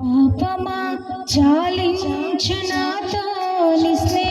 పాపమా చాలించు నాతో నీ